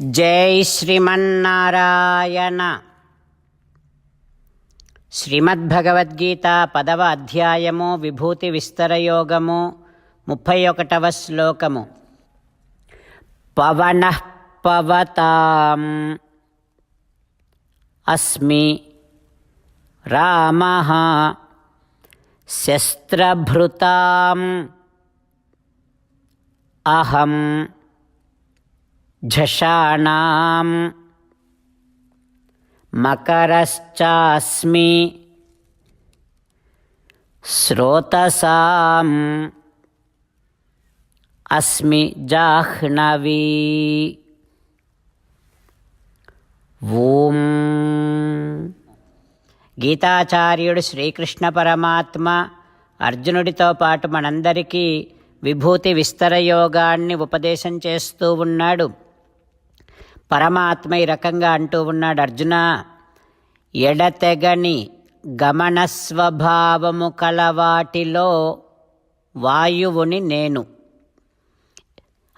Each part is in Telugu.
జై శ్రీమన్నారాయణ. శ్రీమద్భగవద్గీత పదవ అధ్యాయము విభూతి విస్తరయోగము ముప్పై ఒకటవ శ్లోకము. పవన పవతాం. అస్మి రామ శస్త్రభృతాం. అహం झषाणां मकरश्चास्मि स्रोतसाम् अस्मि जाह्नवी ఓం గీతాచార్యుడు శ్రీకృష్ణ పరమాత్మ అర్జునుడితో పాటు మనందరికీ విభూతి విస్తర యోగాన్ని ఉపదేశం చేస్తూ ఉన్నాడు పరమాత్మ ఈ రకంగా అంటూ ఉన్నాడు అర్జున ఎడతెగని గమన స్వభావము కలవాటిలో వాయువుని నేను.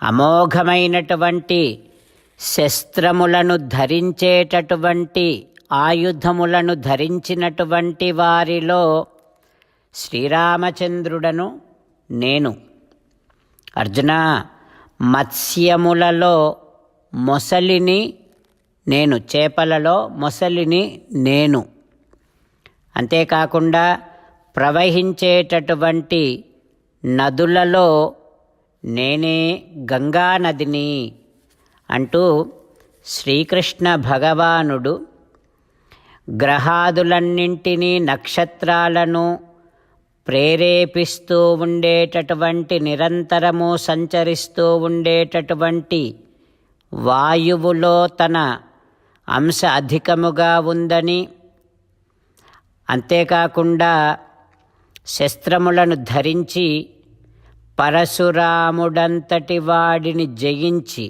అమోఘమైనటువంటి శస్త్రములను ధరించేటటువంటి ఆయుధములను ధరించినటువంటి వారిలో శ్రీరామచంద్రుడను నేను. అర్జున మత్స్యములలో మొసలిని నేను చేపలలో మొసలిని నేను. అంతేకాకుండా ప్రవహించేటటువంటి నదులలో నేనే గంగా నదిని అంటూ శ్రీకృష్ణ భగవానుడు గ్రహాదులన్నింటినీ నక్షత్రాలను ప్రేరేపిస్తూ ఉండేటటువంటి నిరంతరము సంచరిస్తూ ఉండేటటువంటి వాయువులో తన అంశ అధికముగా ఉందని అంతేకాకుండా శస్త్రములను ధరించి పరశురాముడంతటి వాడిని జయించి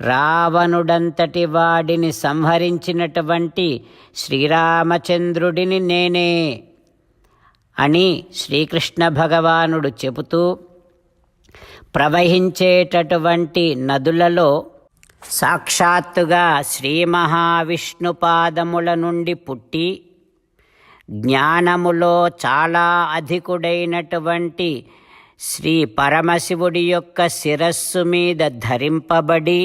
రావణుడంతటి వాడిని సంహరించినటువంటి శ్రీరామచంద్రుడిని నేనే అని శ్రీకృష్ణ భగవానుడు చెబుతూ ప్రవహించేటటువంటి నదులలో సాక్షాత్తుగా శ్రీ మహావిష్ణు పాదముల నుండి పుట్టి జ్ఞానములో చాలా అధికుడైనటువంటి శ్రీ పరమశివుడి యొక్క శిరస్సు మీద ధరింపబడి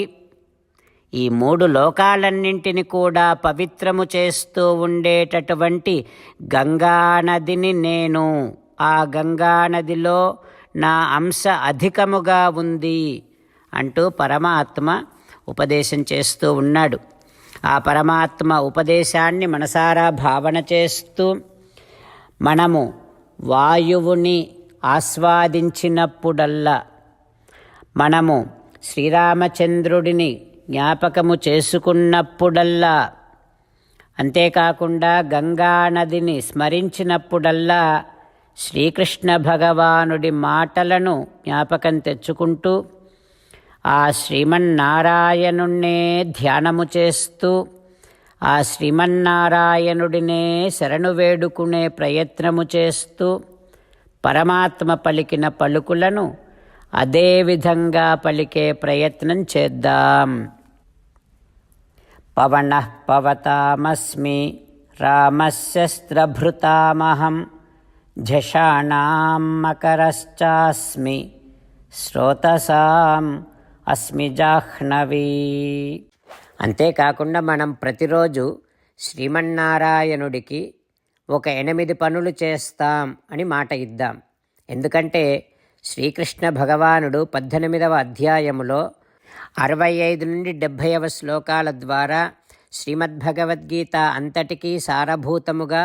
ఈ మూడు లోకాలన్నింటిని కూడా పవిత్రము చేస్తూ ఉండేటటువంటి గంగానదిని నేను ఆ గంగానదిలో నా అంశ అధికముగా ఉంది అంటూ పరమాత్మ ఉపదేశం చేస్తూ ఉన్నాడు. ఆ పరమాత్మ ఉపదేశాన్ని మనసారా భావన చేస్తూ మనము వాయువుని ఆస్వాదించినప్పుడల్లా మనము శ్రీరామచంద్రుడిని జ్ఞాపకము చేసుకున్నప్పుడల్లా అంతేకాకుండా గంగానదిని స్మరించినప్పుడల్లా శ్రీకృష్ణ భగవానుడి మాటలను జ్ఞాపకం తెచ్చుకుంటూ ఆ శ్రీమన్నారాయణుణ్ణే ధ్యానము చేస్తూ ఆ శ్రీమన్నారాయణుడినే శరణు వేడుకునే ప్రయత్నము చేస్తూ పరమాత్మ పలికిన పలుకులను అదే విధంగా పలికే ప్రయత్నం చేద్దాం. పవన పవతామస్మి రామశస్త్రభృతామహం झषाणां मकरश्चास्मि శ్రోతసాం అస్మి జాహ్నవీ అంతేకాకుండా మనం ప్రతిరోజు శ్రీమన్నారాయణుడికి ఒక ఎనిమిది పనులు చేస్తాం అని మాట ఇద్దాం ఎందుకంటే శ్రీకృష్ణ భగవానుడు పద్దెనిమిదవ అధ్యాయములో అరవై ఐదు నుండి డెబ్భైవ శ్లోకాల ద్వారా శ్రీమద్భగవద్గీత అంతటికీ సారభూతముగా